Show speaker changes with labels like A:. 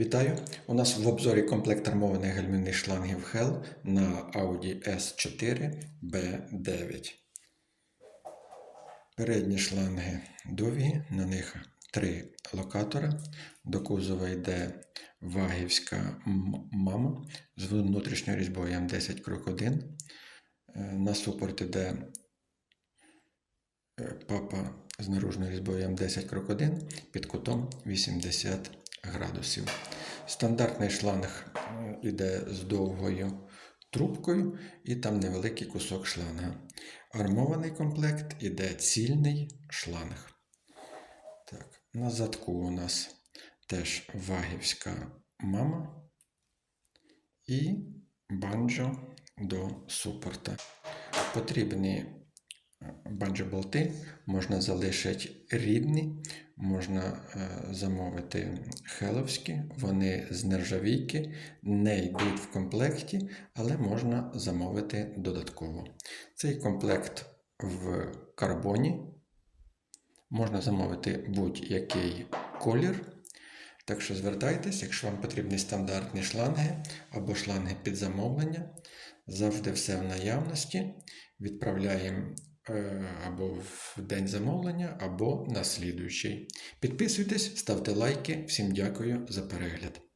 A: Вітаю! У нас в обзорі комплект армованих гальмівних шлангів Hell на Audi S4 B9. Передні шланги довгі, на них три локатори. До кузова йде вагівська мама з внутрішньою різьбою М10 крок 1. Е, На супорт йде е, папа з наружною різьбою М10 крок 1 під кутом 80 градусів. Стандартний шланг е, іде з довгою трубкою і там невеликий кусок шланга. Армований комплект іде цільний шланг. Так, на задку у нас теж вагівська мама і банджо до супорта. Потрібні банджо-болти можна залишити рідні, можна е, замовити хеловські, вони з нержавійки, не йдуть в комплекті, але можна замовити додатково. Цей комплект в карбоні. Можна замовити будь-який колір. Так що звертайтесь, якщо вам потрібні стандартні шланги або шланги під замовлення. Завжди все в наявності. Відправляємо або в день замовлення, або на слідуючий. Підписуйтесь, ставте лайки. Всім дякую за перегляд.